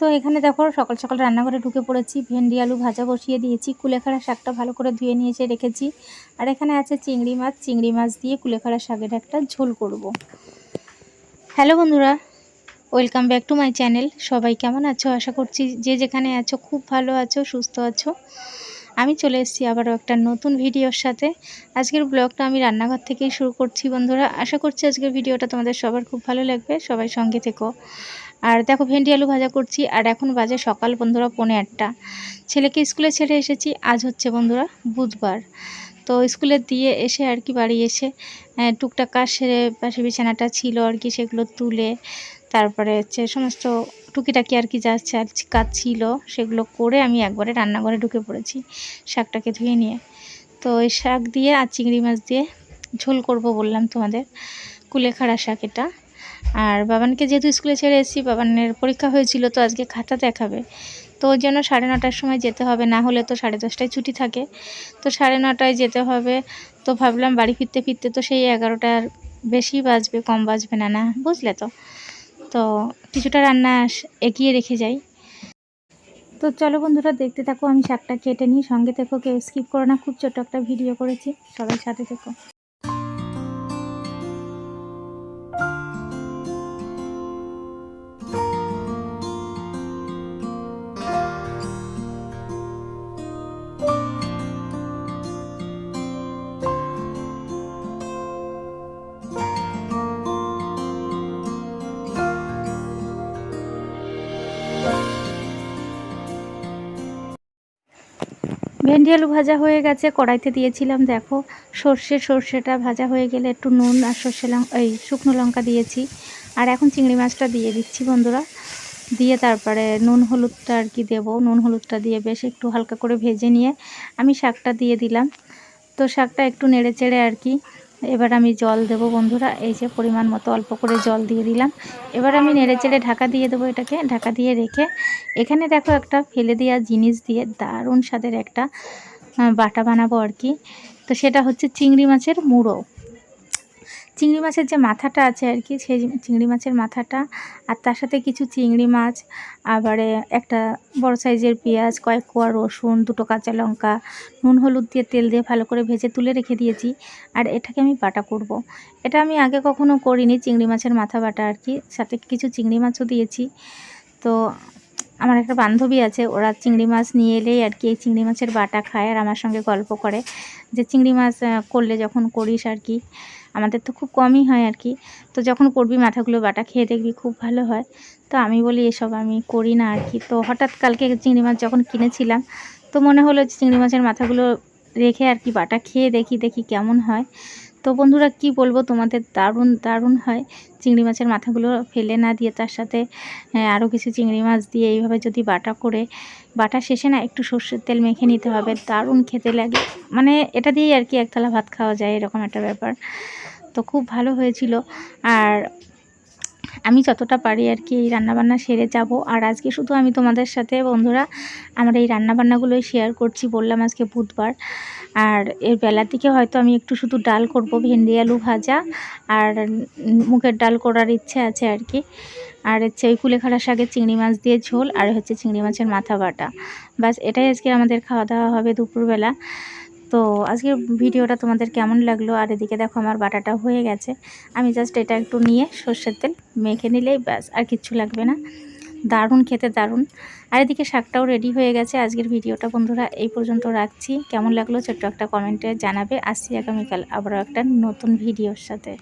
তো এখানে দেখো সকাল সকাল রান্নাঘরে ঢুকে পড়েছি, ভেন্ডি, আলু ভাজা বসিয়ে দিয়েছি, কুলেখাড়া শাকটা ভালো করে ধুয়ে নিয়ে এসে রেখেছি। আর এখানে আছে চিংড়ি মাছ চিংড়ি মাছ দিয়ে কুলেখাড়া শাকের একটা ঝোল করব। হ্যালো বন্ধুরা, welcome back to my channel. সবাই কেমন আছো? আশা করছি যে যেখানে আছো, খুব ভালো আছো, সুস্থ আছো। আমি চলে এসেছি আবারও একটা নতুন ভিডিওর সাথে। আজকের ব্লগটা আমি রান্নাঘর থেকেই শুরু করছি বন্ধুরা। আশা করছি আজকের ভিডিওটা তোমাদের সবার খুব ভালো লাগবে। সবাই সঙ্গে থেকো। আর দেখো ভেন্ডি আলু ভাজা করছি, আর এখন বাজে সকাল বন্ধুরা পৌনে আটটা। ছেলেকে স্কুলে ছেড়ে এসেছি, আজ হচ্ছে বন্ধুরা বুধবার। তো স্কুলে দিয়ে এসে আর কি বাড়ি এসে টুকটাক কাজ সেরে পাশে বিছানাটা ছিল আর কি, সেগুলো তুলে তারপরে হচ্ছে সমস্ত টুকিটাকি আর কি যা কাজ ছিল সেগুলো করে আমি একবারে রান্নাঘরে ঢুকে পড়েছি শাকটাকে ধুয়ে নিয়ে। তো ওই শাক দিয়ে আর চিংড়ি মাছ দিয়ে ঝোল করব বললাম তোমাদের, কুলেখাড়া শাক এটা। আর বাবানকে যেহেতু স্কুলে ছেড়ে এসেছি, বাবানের পরীক্ষা হয়েছিল তো আজকে খাতা দেখাবে। তো ওই জন্য সাড়ে নটার সময় যেতে হবে, না হলে তো সাড়ে দশটায় ছুটি থাকে। তো সাড়ে নটায় যেতে হবে। তো ভাবলাম বাড়ি ফিরতে ফিরতে তো সেই এগারোটার বেশি বাজবে, কম বাজবে না না, বুঝলে তো। তো কিছুটা রান্না এগিয়ে রেখে যাই। তো চলো বন্ধুরা, দেখতে থাকো, আমি শাকটা কেটে নিই। সঙ্গে থেকো, কেউ স্কিপ করো না, খুব ছোটো একটা ভিডিও করেছি। সবাই সাথে থেকো। ভেন্ডি আলু ভাজা হয়ে গেছে, কড়াইতে দিয়েছিলাম, দেখো, সর্ষে, সর্ষেটা ভাজা হয়ে গেলে একটু নুন আর সর্ষে লঙ্কা এই শুকনো লঙ্কা দিয়েছি। আর এখন চিংড়ি মাছটা দিয়ে দিচ্ছি বন্ধুরা। দিয়ে তারপরে নুন হলুদটা আর কি দেবো, নুন হলুদটা দিয়ে বেশ একটু হালকা করে ভেজে নিয়ে আমি শাকটা দিয়ে দিলাম। তো শাকটা একটু নেড়ে চেড়ে আর কি এবার আমি জল দেব বন্ধুরা, এই যে পরিমাণ মতো অল্প করে জল দিয়ে দিলাম। এবার আমি নেড়ে চেড়ে ঢাকা দিয়ে দেবো এটাকে, ঢাকা দিয়ে রেখে। এখানে দেখো একটা ফেলে দেওয়া জিনিস দিয়ে দারুণ স্বাদের একটা বাটা বানাবো আর কি। তো সেটা হচ্ছে চিংড়ি মাছের মুড়ো। চিংড়ি মাছের যে মাথাটা আছে আর কি, সেই চিংড়ি মাছের মাথাটা আর তার সাথে কিছু চিংড়ি মাছ, আবারে একটা বড় সাইজের পেঁয়াজ, কয়েক কোয়া রসুন, দুটো কাঁচা লঙ্কা, নুন হলুদ দিয়ে তেল দিয়ে ভালো করে ভেজে তুলে রেখে দিয়েছি আর এটাকে আমি বাটা করব। এটা আমি আগে কখনো করিনি, চিংড়ি মাছের মাথা বাটা আর কি, সাথে কিছু চিংড়ি মাছও দিয়েছি তো আমার একটা বান্ধবী আছে, ওরা চিংড়ি মাছ নিয়ে এলেই আর কি এই চিংড়ি মাছের বাটা খায় আর আমার সঙ্গে গল্প করে। যে চিংড়ি মাছ করলে যখন করিস আর কি, আমাদের তো খুব কমই হয় আর কি। তো যখন করবি মাথাগুলো বাটা, খেয়ে দেখবি খুব ভালো হয়। তো আমি বলি, এসব আমি করি না আর কি। তো হঠাৎ কালকে চিংড়ি মাছ যখন কিনেছিলাম, তো মনে হলো চিংড়ি মাছের মাথাগুলো রেখে আর কি বাটা খেয়ে দেখি দেখি কেমন হয়। তো বন্ধুরা, কি বলব? তোমাদের দারুণ দারুণ হয়। চিংড়ি মাছের মাথাগুলো ফেলে না দিয়ে তার সাথে আরও কিছু চিংড়ি মাছ দিয়ে এইভাবে যদি বাটা করে, বাটা শেষে না একটু সর্ষের তেল মেখে নিতে হবে। দারুণ খেতে লাগে। মানে এটা দিয়েই আর কি একতলা ভাত খাওয়া যায়, এরকম একটা ব্যাপার। তো খুব ভালো হয়েছিল। আর আমি যতটা পারি আর কি এই রান্নাবান্না সেরে যাব। আর আজকে শুধু আমি তোমাদের সাথে বন্ধুরা, আমার এই রান্নাবান্নাগুলোই শেয়ার করছি বললাম আজকে বুধবার। আর এর বেলার দিকে হয়তো আমি একটু শুধু ডাল করব, ভেন্ডি, আলু ভাজা, আর মুখের ডাল করার ইচ্ছে আছে আর কি। আর হচ্ছে ওই কুলেখাড়া শাকের চিংড়ি মাছ দিয়ে ঝোল, আর হচ্ছে চিংড়ি মাছের মাথা বাটা। বাস এটাই আজকে আমাদের খাওয়া দাওয়া হবে দুপুরবেলা। তো আজকের ভিডিওটা তোমাদের কেমন লাগল? আর এদিকে দেখো আমার বাটাটা হয়ে গেছে। আমি জাস্ট এটা একটু নিয়ে সর্ষের তেল মেখে নিলেই ব্যাস, আর কিচ্ছু লাগবে না। দারুণ, খেতে দারুণ। আর এদিকে শাকটাও রেডি হয়ে গেছে। আজকের ভিডিওটা বন্ধুরা এই পর্যন্ত রাখছি। কেমন লাগল? ছোট্ট একটা কমেন্টে জানাবে। আসছি আগামীকাল আবারও একটা নতুন ভিডিওর সাথে।